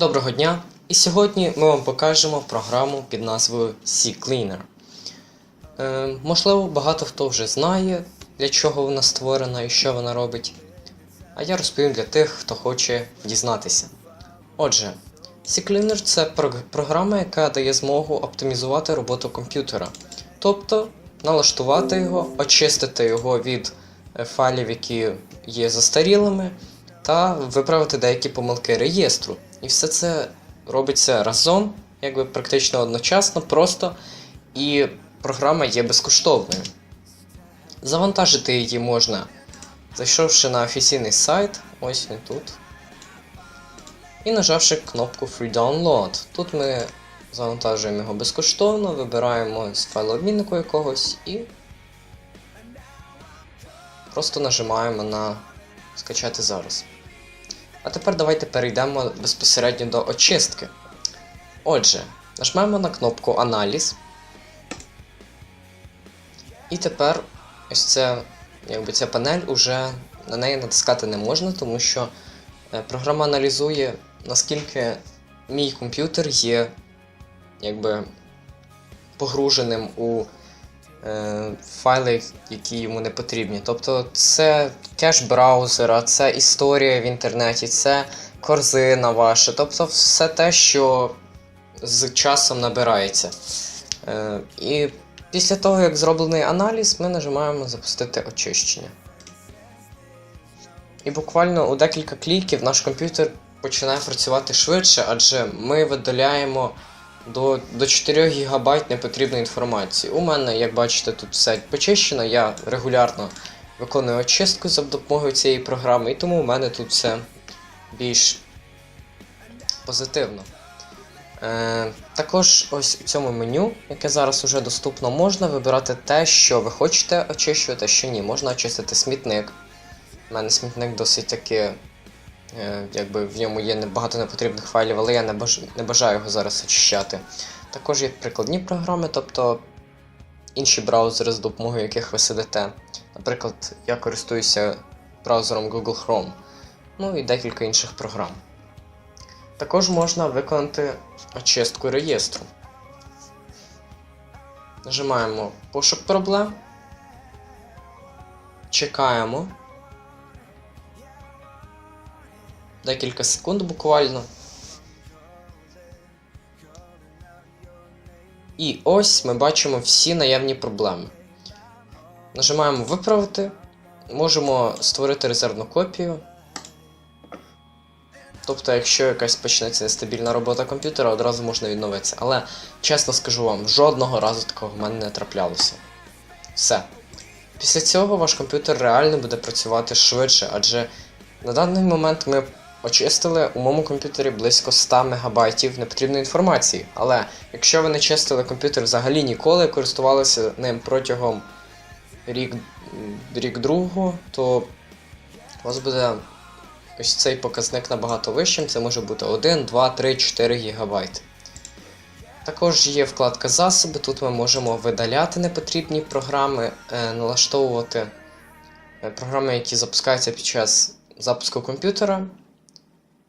Доброго дня! І сьогодні ми вам покажемо програму під назвою CCleaner. Е, можливо, багато хто вже знає, для чого вона створена і що вона робить. А я розповім для тих, хто хоче дізнатися. Отже, CCleaner це програма, яка дає змогу оптимізувати роботу комп'ютера. Тобто налаштувати його, очистити його від е, файлів, які є застарілими, та виправити деякі помилки реєстру. І все це робиться разом, якби практично одночасно, просто, і програма є безкоштовною. Завантажити її можна, зайшовши на офіційний сайт, ось він тут. І нажавши кнопку Free Download. Тут ми завантажуємо його безкоштовно, вибираємо з файлообміннику якогось і просто нажимаємо на скачати зараз. А тепер давайте перейдемо безпосередньо до очистки. Отже, нажмемо на кнопку Аналіз. І тепер ось ця, якби ця панель уже на неї натискати не можна, тому що е, програма аналізує, наскільки мій комп'ютер є якби погруженим у файли, які йому не потрібні. Тобто це кеш браузера, це історія в інтернеті, це корзина ваша, тобто все те, що з часом набирається. Е, і після того, як зроблений аналіз, ми нажимаємо запустити очищення. І буквально у декілька кліків наш комп'ютер починає працювати швидше, адже ми видаляємо до, до 4 ГБ непотрібної інформації. У мене, як бачите, тут все почищено, я регулярно виконую очистку за допомогою цієї програми, і тому у мене тут все більш позитивно. Е, також ось у цьому меню, яке зараз уже доступно, можна вибирати те, що ви хочете очищувати, а що ні. Можна очистити смітник. У мене смітник досить таки, е, якби в ньому є багато непотрібних файлів, але я не бажаю його зараз очищати. Також є прикладні програми, тобто інші браузери, з допомогою яких ви сидите. Наприклад, я користуюся браузером Google Chrome, ну і декілька інших програм. Також можна виконати очистку реєстру. Нажимаємо пошук проблем. Чекаємо. Декілька секунд буквально. І ось ми бачимо всі наявні проблеми. Нажимаємо Виправити. Можемо створити резервну копію. Тобто, якщо якась почнеться нестабільна робота комп'ютера, одразу можна відновитися. Але чесно скажу вам, жодного разу такого в мене не траплялося. Все. Після цього ваш комп'ютер реально буде працювати швидше, адже на даний момент ми очистили у моєму комп'ютері близько 100 МБ непотрібної інформації. Але якщо ви не чистили комп'ютер взагалі ніколи, користувалися ним протягом рік, рік другого, то у вас буде ось цей показник набагато вищим. Це може бути 1, 2, 3, 4 ГБ. Також є вкладка засоби, тут ми можемо видаляти непотрібні програми, е, налаштовувати е, програми, які запускаються під час запуску комп'ютера.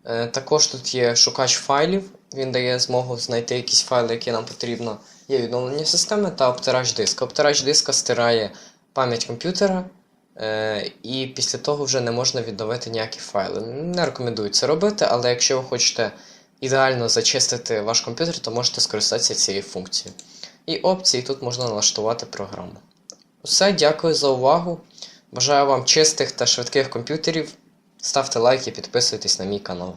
Е, Також тут є шукач файлів, він дає змогу знайти якісь файли, які нам потрібно. Є відновлення системи та обтирач диска. Обтирач диска стирає пам'ять комп'ютера, е, і після того вже не можна відновити ніякі файли. Не рекомендую це робити, але якщо ви хочете ідеально зачистити ваш комп'ютер, то можете скористатися цією функцією. І опції тут можна налаштувати програму. Усе, дякую за увагу. Бажаю вам чистих та швидких комп'ютерів. Ставте лайки, підписуйтесь на мій канал.